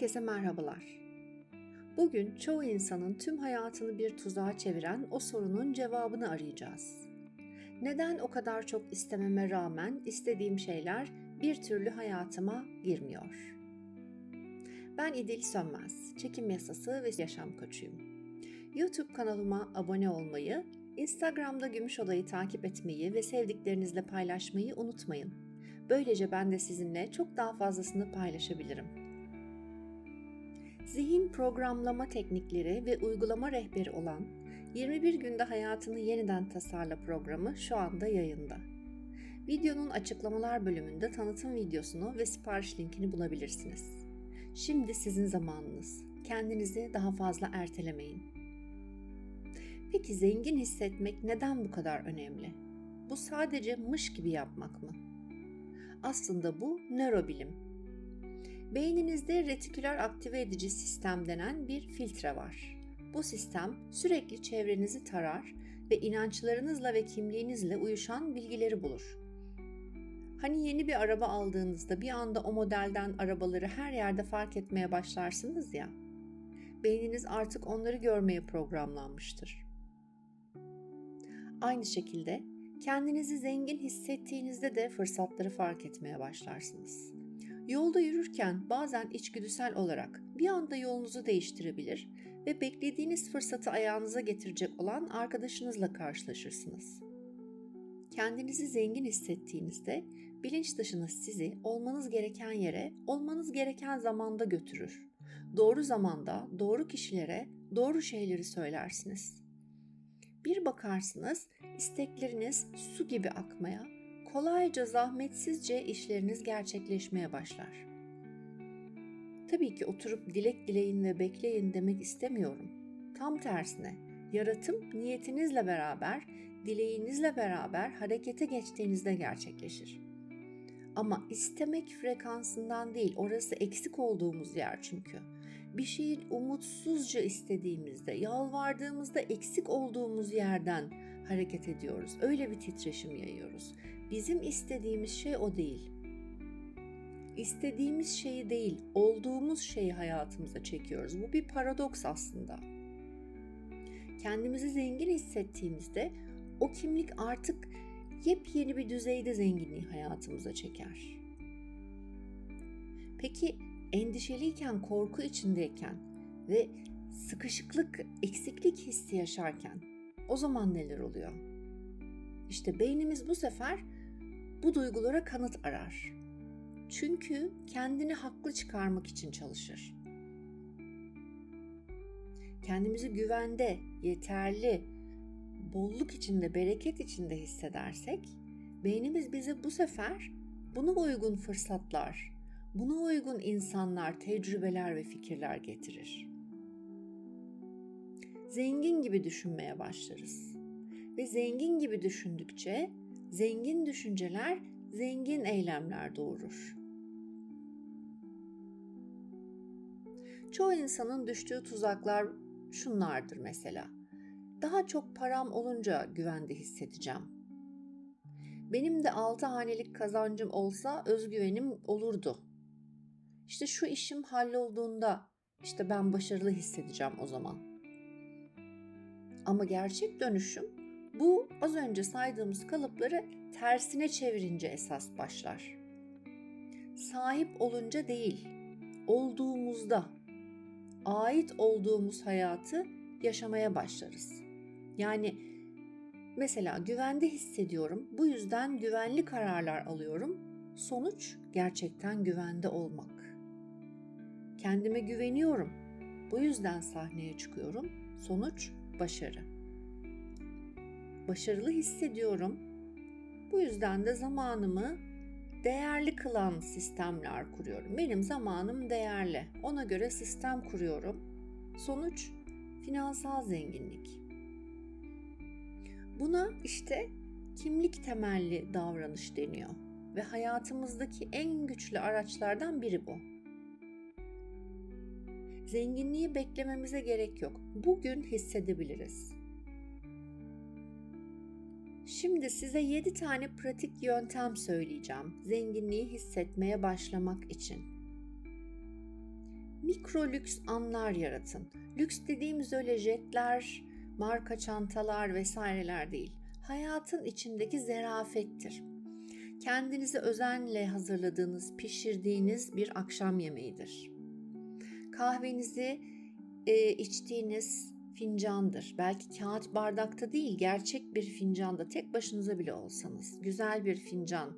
Herkese merhabalar. Bugün çoğu insanın tüm hayatını bir tuzağa çeviren o sorunun cevabını arayacağız. Neden o kadar çok istememe rağmen istediğim şeyler bir türlü hayatıma girmiyor? Ben İdil Sönmez, çekim yasası ve yaşam koçuyum. YouTube kanalıma abone olmayı, Instagram'da Gümüş Oda'yı takip etmeyi ve sevdiklerinizle paylaşmayı unutmayın. Böylece ben de sizinle çok daha fazlasını paylaşabilirim. Zihin programlama teknikleri ve uygulama rehberi olan 21 günde hayatını yeniden tasarla programı şu anda yayında. Videonun açıklamalar bölümünde tanıtım videosunu ve sipariş linkini bulabilirsiniz. Şimdi sizin zamanınız. Kendinizi daha fazla ertelemeyin. Peki zengin hissetmek neden bu kadar önemli? Bu sadece mış gibi yapmak mı? Aslında bu nörobilim. Beyninizde retiküler aktive edici sistem denen bir filtre var. Bu sistem sürekli çevrenizi tarar ve inançlarınızla ve kimliğinizle uyuşan bilgileri bulur. Hani yeni bir araba aldığınızda bir anda o modelden arabaları her yerde fark etmeye başlarsınız ya. Beyniniz artık onları görmeye programlanmıştır. Aynı şekilde kendinizi zengin hissettiğinizde de fırsatları fark etmeye başlarsınız. Yolda yürürken bazen içgüdüsel olarak bir anda yolunuzu değiştirebilir ve beklediğiniz fırsatı ayağınıza getirecek olan arkadaşınızla karşılaşırsınız. Kendinizi zengin hissettiğinizde bilinç dışınız sizi olmanız gereken yere, olmanız gereken zamanda götürür. Doğru zamanda, doğru kişilere, doğru şeyleri söylersiniz. Bir bakarsınız istekleriniz su gibi akmaya, kolayca zahmetsizce işleriniz gerçekleşmeye başlar. Tabii ki oturup dilek dileyin ve bekleyin demek istemiyorum. Tam tersine yaratım niyetinizle beraber, dileğinizle beraber harekete geçtiğinizde gerçekleşir. Ama istemek frekansından değil, orası eksik olduğumuz yer çünkü. Bir şeyi umutsuzca istediğimizde, yalvardığımızda eksik olduğumuz yerden hareket ediyoruz. Öyle bir titreşim yayıyoruz. Bizim istediğimiz şey o değil. İstediğimiz şeyi değil, olduğumuz şeyi hayatımıza çekiyoruz. Bu bir paradoks aslında. Kendimizi zengin hissettiğimizde o kimlik artık yepyeni bir düzeyde zenginliği hayatımıza çeker. Peki endişeliyken, korku içindeyken ve sıkışıklık, eksiklik hissi yaşarken o zaman neler oluyor? İşte beynimiz bu sefer bu duygulara kanıt arar. Çünkü kendini haklı çıkarmak için çalışır. Kendimizi güvende, yeterli, bolluk içinde, bereket içinde hissedersek, beynimiz bize bu sefer buna uygun fırsatlar, buna uygun insanlar, tecrübeler ve fikirler getirir. Zengin gibi düşünmeye başlarız. Ve zengin gibi düşündükçe zengin düşünceler zengin eylemler doğurur. Çoğu insanın düştüğü tuzaklar şunlardır mesela. Daha çok param olunca güvende hissedeceğim. Benim de altı hanelik kazancım olsa özgüvenim olurdu. İşte şu işim hallolduğunda işte ben başarılı hissedeceğim o zaman. Ama gerçek dönüşüm bu az önce saydığımız kalıpları tersine çevirince esas başlar. Sahip olunca değil, olduğumuzda ait olduğumuz hayatı yaşamaya başlarız. Yani mesela güvende hissediyorum. Bu yüzden güvenli kararlar alıyorum. Sonuç gerçekten güvende olmak. Kendime güveniyorum. Bu yüzden sahneye çıkıyorum. Sonuç başarı. Başarılı hissediyorum. Bu yüzden de zamanımı değerli kılan sistemler kuruyorum. Benim zamanım değerli. Ona göre sistem kuruyorum. Sonuç finansal zenginlik. Buna işte kimlik temelli davranış deniyor ve hayatımızdaki en güçlü araçlardan biri bu. Zenginliği beklememize gerek yok. Bugün hissedebiliriz. Şimdi size 7 tane pratik yöntem söyleyeceğim zenginliği hissetmeye başlamak için. mikro lüks anlar yaratın. Lüks dediğimiz öyle jetler, marka çantalar vesaireler değil. Hayatın içindeki zerafettir. Kendinizi özenle hazırladığınız, pişirdiğiniz bir akşam yemeğidir. Kahvenizi e, içtiğiniz fincandır. Belki kağıt bardakta değil, gerçek bir fincanda tek başınıza bile olsanız. Güzel bir fincan.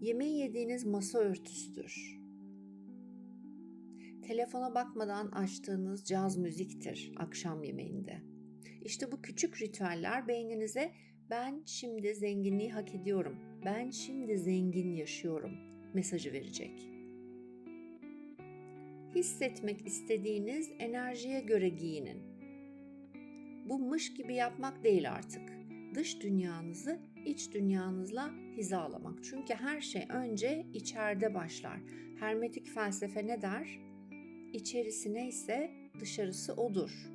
Yemeği yediğiniz masa örtüsüdür. Telefona bakmadan açtığınız caz müziktir akşam yemeğinde. İşte bu küçük ritüeller beyninize ben şimdi zenginliği hak ediyorum. Ben şimdi zengin yaşıyorum mesajı verecek. Hissetmek istediğiniz enerjiye göre giyinin. Bu mış gibi yapmak değil artık. Dış dünyanızı iç dünyanızla hizalamak. Çünkü her şey önce içeride başlar. Hermetik felsefe ne der? İçerisi neyse dışarısı odur.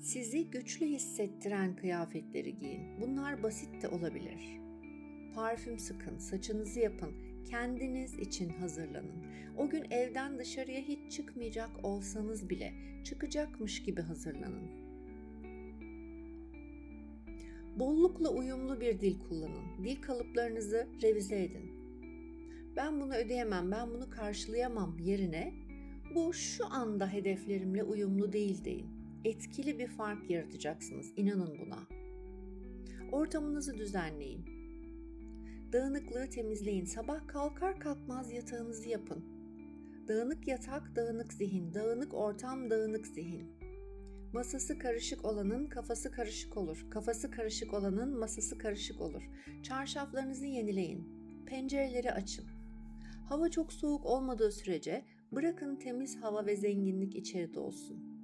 Sizi güçlü hissettiren kıyafetleri giyin. Bunlar basit de olabilir. Parfüm sıkın, saçınızı yapın, kendiniz için hazırlanın. O gün evden dışarıya hiç çıkmayacak olsanız bile çıkacakmış gibi hazırlanın. Bollukla uyumlu bir dil kullanın. Dil kalıplarınızı revize edin. Ben bunu ödeyemem, ben bunu karşılayamam yerine bu şu anda hedeflerimle uyumlu değil deyin. Etkili bir fark yaratacaksınız. İnanın buna. Ortamınızı düzenleyin. Dağınıklığı temizleyin. Sabah kalkar kalkmaz yatağınızı yapın. Dağınık yatak, dağınık zihin. Dağınık ortam, dağınık zihin. Masası karışık olanın kafası karışık olur. Kafası karışık olanın masası karışık olur. Çarşaflarınızı yenileyin. Pencereleri açın. Hava çok soğuk olmadığı sürece bırakın temiz hava ve zenginlik içeride olsun.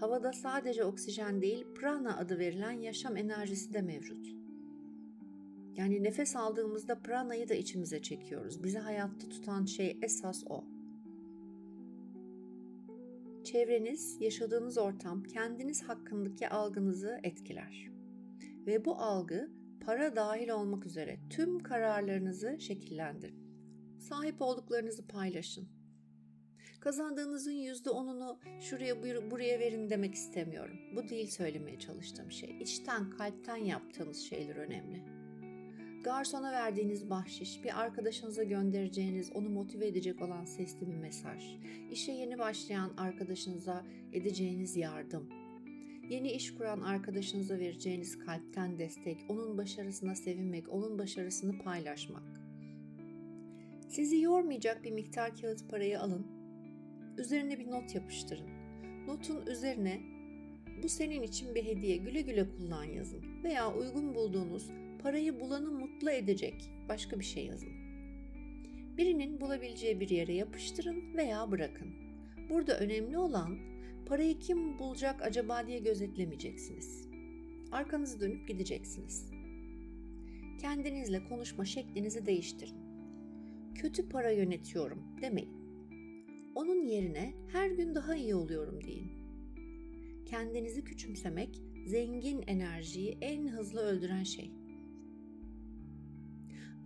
Havada sadece oksijen değil, prana adı verilen yaşam enerjisi de mevcut. Yani nefes aldığımızda pranayı da içimize çekiyoruz. Bizi hayatta tutan şey esas o. Çevreniz, yaşadığınız ortam kendiniz hakkındaki algınızı etkiler. Ve bu algı para dahil olmak üzere tüm kararlarınızı şekillendirir. Sahip olduklarınızı paylaşın. Kazandığınızın yüzde onunu şuraya buraya verin demek istemiyorum. Bu değil söylemeye çalıştığım şey. İçten kalpten yaptığınız şeyler önemli. Garsona verdiğiniz bahşiş, bir arkadaşınıza göndereceğiniz, onu motive edecek olan sesli bir mesaj, işe yeni başlayan arkadaşınıza edeceğiniz yardım, yeni iş kuran arkadaşınıza vereceğiniz kalpten destek, onun başarısına sevinmek, onun başarısını paylaşmak. Sizi yormayacak bir miktar kağıt parayı alın, üzerine bir not yapıştırın. Notun üzerine bu senin için bir hediye güle güle kullan yazın veya uygun bulduğunuz parayı bulanı mutlu edecek başka bir şey yazın. Birinin bulabileceği bir yere yapıştırın veya bırakın. Burada önemli olan parayı kim bulacak acaba diye gözetlemeyeceksiniz. Arkanızı dönüp gideceksiniz. Kendinizle konuşma şeklinizi değiştirin. Kötü para yönetiyorum demeyin. Onun yerine her gün daha iyi oluyorum deyin. Kendinizi küçümsemek zengin enerjiyi en hızlı öldüren şey.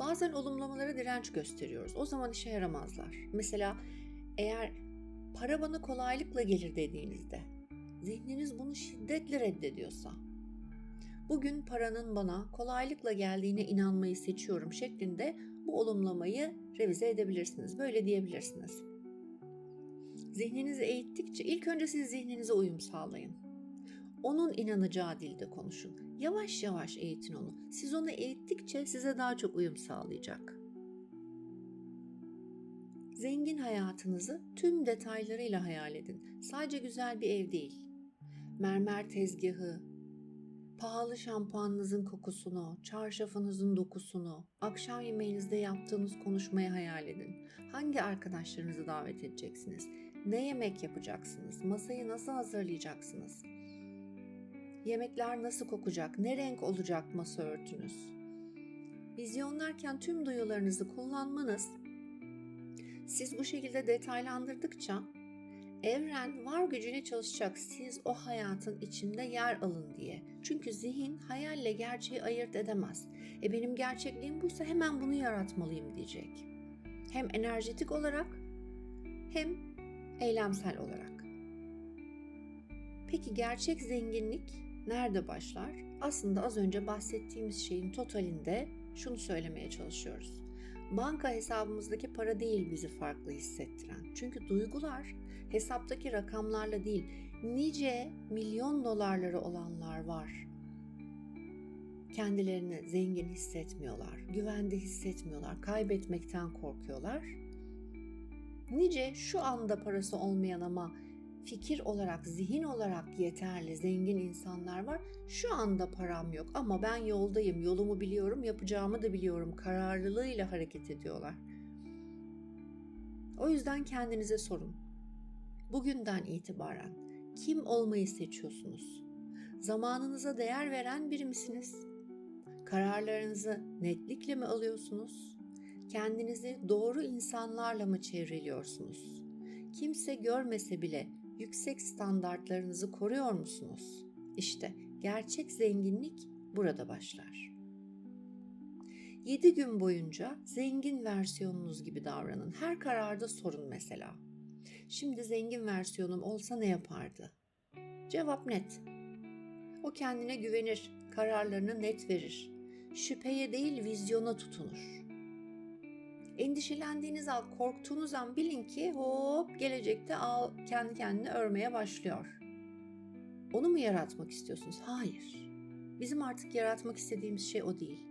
Bazen olumlamalara direnç gösteriyoruz. O zaman işe yaramazlar. Mesela eğer para bana kolaylıkla gelir dediğinizde zihniniz bunu şiddetle reddediyorsa bugün paranın bana kolaylıkla geldiğine inanmayı seçiyorum şeklinde bu olumlamayı revize edebilirsiniz. Böyle diyebilirsiniz. Zihninizi eğittikçe ilk önce siz zihninize uyum sağlayın. Onun inanacağı dilde konuşun. Yavaş yavaş eğitin onu. Siz onu eğittikçe size daha çok uyum sağlayacak. Zengin hayatınızı tüm detaylarıyla hayal edin. Sadece güzel bir ev değil. Mermer tezgahı, pahalı şampuanınızın kokusunu, çarşafınızın dokusunu, akşam yemeğinizde yaptığınız konuşmayı hayal edin. Hangi arkadaşlarınızı davet edeceksiniz? Ne yemek yapacaksınız? Masayı nasıl hazırlayacaksınız? Yemekler nasıl kokacak? Ne renk olacak masa örtünüz? Vizyonlarken tüm duyularınızı kullanmanız siz bu şekilde detaylandırdıkça evren var gücüne çalışacak siz o hayatın içinde yer alın diye. Çünkü zihin hayalle gerçeği ayırt edemez. E benim gerçekliğim buysa hemen bunu yaratmalıyım diyecek. Hem enerjetik olarak hem eylemsel olarak. Peki gerçek zenginlik nerede başlar? Aslında az önce bahsettiğimiz şeyin totalinde şunu söylemeye çalışıyoruz. Banka hesabımızdaki para değil bizi farklı hissettiren. Çünkü duygular hesaptaki rakamlarla değil, nice milyon dolarları olanlar var. Kendilerini zengin hissetmiyorlar, güvende hissetmiyorlar, kaybetmekten korkuyorlar. Nice şu anda parası olmayan ama fikir olarak, zihin olarak yeterli, zengin insanlar var. Şu anda param yok ama ben yoldayım, yolumu biliyorum, yapacağımı da biliyorum. Kararlılığıyla hareket ediyorlar. O yüzden kendinize sorun. Bugünden itibaren kim olmayı seçiyorsunuz? Zamanınıza değer veren biri misiniz? Kararlarınızı netlikle mi alıyorsunuz? Kendinizi doğru insanlarla mı çevreliyorsunuz? Kimse görmese bile yüksek standartlarınızı koruyor musunuz? İşte gerçek zenginlik burada başlar. 7 gün boyunca zengin versiyonunuz gibi davranın. Her kararda sorun mesela. Şimdi zengin versiyonum olsa ne yapardı? Cevap net. O kendine güvenir, kararlarını net verir. Şüpheye değil vizyona tutunur. Endişelendiğiniz an, korktuğunuz an bilin ki hop gelecekte al, kendi kendine örmeye başlıyor. Onu mu yaratmak istiyorsunuz? Hayır. Bizim artık yaratmak istediğimiz şey o değil.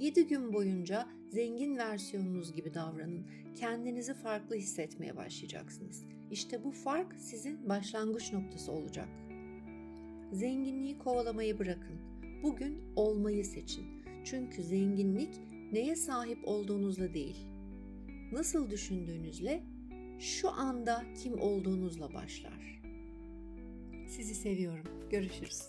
7 gün boyunca zengin versiyonunuz gibi davranın. Kendinizi farklı hissetmeye başlayacaksınız. İşte bu fark sizin başlangıç noktası olacak. Zenginliği kovalamayı bırakın. Bugün olmayı seçin. Çünkü zenginlik neye sahip olduğunuzla değil, nasıl düşündüğünüzle, şu anda kim olduğunuzla başlar. Sizi seviyorum. Görüşürüz.